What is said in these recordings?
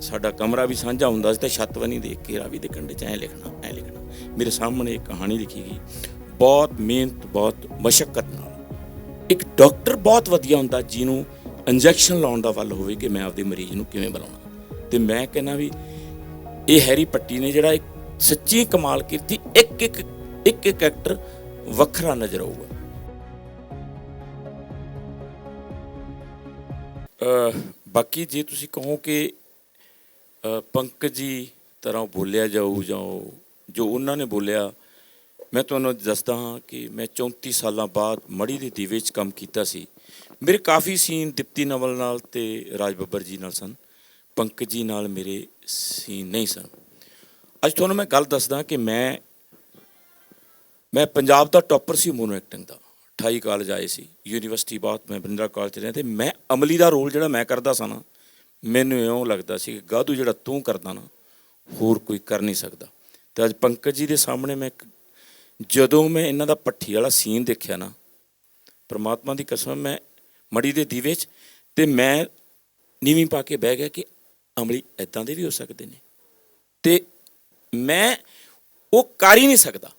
ਸਾਡਾ ਕਮਰਾ ਵੀ ਸਾਂਝਾ ਹੁੰਦਾ ਸੀ ਤੇ ਛੱਤ ਵੀ ਨਹੀਂ ਦੇਖ ਕੇ ਰਾਵੀ ਦੇ ਕੰਢੇ 'ਚ ਐ ਲਿਖਣਾ ਐ ਲਿਖਣਾ। ਮੇਰੇ ਸਾਹਮਣੇ ਇੱਕ ਕਹਾਣੀ ਲਿਖੀ ਗਈ। ਬਹੁਤ ਮਿਹਨਤ, ਬਹੁਤ ਮਸ਼ਕਤ ਨਾਲ। ਇੱਕ ਡਾਕਟਰ ਬਹੁਤ ਵਧੀਆ ਹੁੰਦਾ ਜਿਹਨੂੰ ਇੰਜੈਕਸ਼ਨ ਲਾਉਣ ਦਾ ਵੱਲ ਹੋਵੇ ਕਿ ਮੈਂ ਆਪਦੇ ਮਰੀਜ਼ ਨੂੰ ਕਿਵੇਂ ਬੁਲਾਉਣਾ ਤੇ ਮੈਂ ਕਹਿੰਦਾ ਵੀ ਇਹ ਹੈਰੀ ਪੱਟੀ ਨੇ ਜਿਹੜਾ ਇੱਕ ਸੱਚੀ ਕਮਾਲ ਕੀਤੀ, ਇੱਕ ਇੱਕ ਇੱਕ ਇੱਕ ਐਕਟਰ ਵੱਖਰਾ ਨਜ਼ਰ ਆਊਗਾ। ਬਾਕੀ ਜੇ ਤੁਸੀਂ ਕਹੋ ਕਿ ਪੰਕਜ ਜੀ ਤਰ੍ਹਾਂ ਬੋਲਿਆ ਜਾਊ ਜਾਂ ਜੋ ਉਹਨਾਂ ਨੇ ਬੋਲਿਆ, ਮੈਂ ਤੁਹਾਨੂੰ ਦੱਸਦਾ ਹਾਂ ਕਿ ਮੈਂ 34 ਸਾਲਾਂ ਬਾਅਦ ਮੜੀ ਦੇ ਦੀਵੇ 'ਚ ਕੰਮ ਕੀਤਾ ਸੀ। ਮੇਰੇ ਕਾਫੀ ਸੀਨ ਦਿਪਤੀ ਨਵਲ ਨਾਲ ਤੇ ਰਾਜ ਬੱਬਰ ਜੀ ਨਾਲ ਸਨ। ਪੰਕਜ ਜੀ ਨਾਲ ਮੇਰੇ ਸੀਨ ਨਹੀਂ ਸਨ। ਅੱਜ ਤੁਹਾਨੂੰ ਮੈਂ ਗੱਲ ਦੱਸਦਾ ਕਿ ਮੈਂ ਮੈਂ ਪੰਜਾਬ ਦਾ ਟੌਪਰ ਸੀ ਮੋਨੋ ਐਕਟਿੰਗ ਦਾ। 28 ਕਾਲਜ ਆਏ ਸੀ, ਯੂਨੀਵਰਸਿਟੀ ਬਾਅਦ ਮੈਂ ਬਰਿੰਦਰਾ ਕਾਲਜ ਰਿਹਾ ਤੇ ਮੈਂ ਅਮਲੀ ਦਾ ਰੋਲ ਜਿਹੜਾ ਮੈਂ ਕਰਦਾ ਸਾਂ ਨਾ ਮੈਨੂੰ ਇਉਂ ਲੱਗਦਾ ਸੀ ਕਿ ਗਾਦੂ ਜਿਹੜਾ ਤੂੰ ਕਰਦਾ ਨਾ, ਹੋਰ ਕੋਈ ਕਰ ਨਹੀਂ ਸਕਦਾ। ਤੇ ਅੱਜ ਪੰਕਜ ਜੀ ਦੇ ਸਾਹਮਣੇ ਮੈਂ ਜਦੋਂ ਮੈਂ ਇਹਨਾਂ ਦਾ ਪੱਠੀ ਵਾਲਾ ਸੀਨ ਦੇਖਿਆ ਨਾ, ਪ੍ਰਮਾਤਮਾ ਦੀ ਕਸਮ ਮੈਂ ਮੜੀ ਦੇ ਦੀਵੇ 'ਚ ਤੇ ਮੈਂ ਨੀਵੀਂ ਪਾ ਕੇ ਬਹਿ ਗਿਆ ਕਿ ਅਮਲੀ ਇਦਾਂ ਦੇ ਵੀ ਹੋ ਸਕਦੇ ਨੇ। ਤੇ ਮੈਂ ਉਹ ਕਰ ਹੀ ਨਹੀਂ ਸਕਦਾ।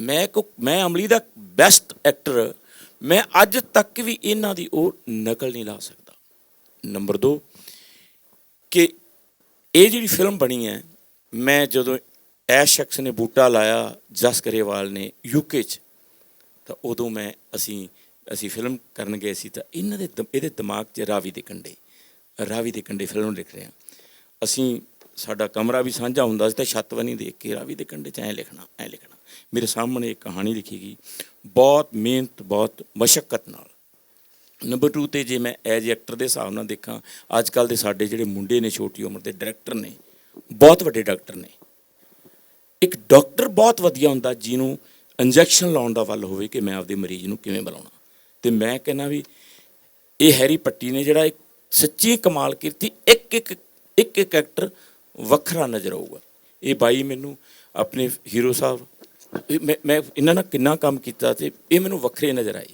ਮੈਂ ਕੋ, ਮੈਂ ਅਮਲੀ ਦਾ ਬੈਸਟ ਐਕਟਰ ਮੈਂ ਅੱਜ ਤੱਕ ਵੀ ਇਹਨਾਂ ਦੀ ਉਹ ਨਕਲ ਨਹੀਂ ਲਾ ਸਕਦਾ। ਨੰਬਰ 2 ਕਿ ਇਹ ਜਿਹੜੀ ਫਿਲਮ ਬਣੀ ਹੈ, ਮੈਂ ਜਦੋਂ ਐ ਸ਼ਖਸ ਨੇ ਬੂਟਾ ਲਾਇਆ, ਜਸ ਗਰੇਵਾਲ ਨੇ ਯੂਕੇ 'ਚ, ਤਾਂ ਉਦੋਂ ਮੈਂ ਅਸੀਂ ਅਸੀਂ ਫਿਲਮ ਕਰਨ ਗਏ ਸੀ, ਤਾਂ ਇਹਨਾਂ ਦੇ ਦਿਮ- ਇਹਦੇ ਦਿਮਾਗ 'ਚ ਰਾਵੀ ਦੇ ਕੰਡੇ, ਰਾਵੀ ਦੇ ਕੰਡੇ ਫਿਲਮ ਲਿਖ ਰਹੇ ਹਾਂ। ਅਸੀਂ, ਸਾਡਾ ਕਮਰਾ ਵੀ ਸਾਂਝਾ ਹੁੰਦਾ ਸੀ, ਤਾਂ ਛੱਤ ਵਨੀ ਦੇਖ ਕੇ ਰਾਵੀ ਦੇ ਕੰਡੇ 'ਚ ਐ ਲਿਖਣਾ ਐ ਲਿਖਣਾ। ਮੇਰੇ ਸਾਹਮਣੇ ਇੱਕ ਕਹਾਣੀ ਲਿਖੀ ਗਈ, ਬਹੁਤ ਮਿਹਨਤ, ਬਹੁਤ ਮਸ਼ਕਤ ਨਾਲ। ਨੰਬਰ 2 ਤੇ ਜੇ ਮੈਂ ਐਜ ਐਕਟਰ ਦੇ ਹਿਸਾਬ ਨਾਲ ਦੇਖਾਂ ਅੱਜ ਕੱਲ ਦੇ ਸਾਡੇ ਜਿਹੜੇ ਮੁੰਡੇ ਨੇ ਛੋਟੀ ਉਮਰ ਦੇ ਡਾਇਰੈਕਟਰ ਨੇ, ਬਹੁਤ ਵੱਡੇ ਡਾਕਟਰ ਨੇ। ਇੱਕ ਡਾਕਟਰ ਬਹੁਤ ਵਧੀਆ ਹੁੰਦਾ ਜਿਹਨੂੰ ਇੰਜੈਕਸ਼ਨ ਲਾਉਣ ਦਾ ਵੱਲ ਹੋਵੇ ਕਿ ਮੈਂ ਆਪਦੇ ਮਰੀਜ਼ ਨੂੰ ਕਿਵੇਂ ਬੁਲਾਉਣਾ। ਤੇ ਮੈਂ ਕਹਿੰਦਾ ਵੀ ਇਹ ਹੈਰੀ ਪੱਟੀ ਨੇ ਜਿਹੜਾ ਇੱਕ ਸੱਚੀ ਕਮਾਲ ਕੀਤੀ ਇੱਕ ਇੱਕ ਇੱਕ ਇੱਕ ਐਕਟਰ ਵੱਖਰਾ ਨਜ਼ਰ ਆਊਗਾ। ਇਹ ਬਾਈ ਮੈਨੂੰ ਆਪਣੇ ਹੀਰੋ ਸਾਹਿਬ ਮੈਂ ਮੈਂ ਇਹਨਾਂ ਨਾਲ ਕਿੰਨਾ ਕੰਮ ਕੀਤਾ ਤੇ ਇਹ ਮੈਨੂੰ ਵੱਖਰੇ ਨਜ਼ਰ ਆਏ।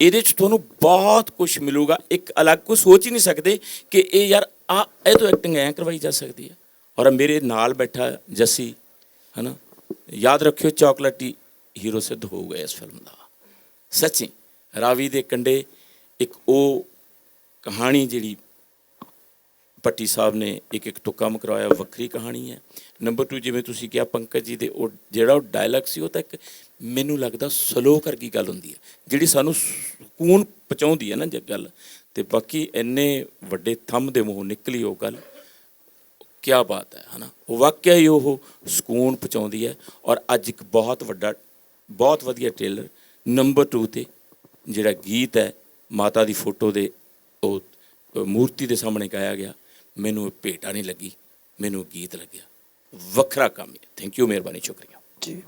ਇਹਦੇ ਚ ਤੁਹਾਨੂੰ ਬਹੁਤ ਕੁਝ ਮਿਲੂਗਾ। ਇੱਕ ਅਲੱਗ ਕੋਈ ਸੋਚ ਹੀ ਨਹੀਂ ਸਕਦੇ ਕਿ ਇਹ ਯਾਰ, ਆ, ਇਹ ਤੋਂ ਐਕਟਿੰਗ ਐ ਕਰਵਾਈ ਜਾ ਸਕਦੀ ਹੈ। ਔਰ ਮੇਰੇ ਨਾਲ ਬੈਠਾ ਜੱਸੀ, ਹਨਾ, ਯਾਦ ਰੱਖਿਓ ਚਾਕਲੇਟੀ ਹੀਰੋ ਸਿੱਧ ਹੋਊਗਾ ਇਸ ਫਿਲਮ ਦਾ। ਸੱਚੀ, ਰਾਵੀ ਦੇ ਕੰਡੇ ਇੱਕ ਉਹ ਕਹਾਣੀ ਜਿਹੜੀ ਪੱਟੀ ਸਾਹਿਬ ਨੇ ਇੱਕ ਇੱਕ ਤੋਂ ਕੰਮ ਵੱਖਰੀ ਕਹਾਣੀ ਹੈ। ਨੰਬਰ 2 ਜਿਵੇਂ ਤੁਸੀਂ ਕਿਹਾ, ਪੰਕਜ ਜੀ ਦੇ ਉਹ ਜਿਹੜਾ ਉਹ ਡਾਇਲੌਗ ਸੀ, ਉਹ ਤਾਂ ਇੱਕ ਮੈਨੂੰ ਲੱਗਦਾ ਸਲੋ ਕਰਕੇ ਗੱਲ ਹੁੰਦੀ ਹੈ। ਜਿਹੜੀ ਸਾਨੂੰ ਸਕੂਨ ਪਹੁੰਚਾਉਂਦੀ ਹੈ ਨਾ ਜੇ ਗੱਲ, ਤੇ ਬਾਕੀ ਇੰਨੇ ਵੱਡੇ ਥੰਮ ਦੇ ਮੂੰਹ ਨਿਕਲੀ ਉਹ ਗੱਲ ਕੀ ਬਾਤ ਹੈ, ਹਨਾ? ਉਹ ਵਾਕਿਆ ਹੀ ਉਹ ਸਕੂਨ ਪਹੁੰਚਾਉਂਦੀ ਹੈ ਔਰ ਅੱਜ ਇੱਕ ਬਹੁਤ ਵੱਡਾ, ਬਹੁਤ ਵਧੀਆ ਟ੍ਰੇਲਰ ਨੰਬਰ 2 ਤੇ ਜਿਹੜਾ ਗੀਤ ਹੈ, ਮਾਤਾ ਦੀ ਫੋਟੋ ਦੇ ਉਹ ਮੂਰਤੀ ਦੇ ਸਾਹਮਣੇ ਗਾਇਆ ਗਿਆ, ਮੈਨੂੰ ਇਹ ਭੇਟਾ ਨਹੀਂ ਲੱਗੀ, ਮੈਨੂੰ ਗੀਤ ਲੱਗਿਆ। ਵੱਖਰਾ ਕੰਮ ਹੈ। ਥੈਂਕ ਯੂ ਮਿਹਰਬਾਨੀ, ਸ਼ੁਕਰੀਆ। ਜੀ।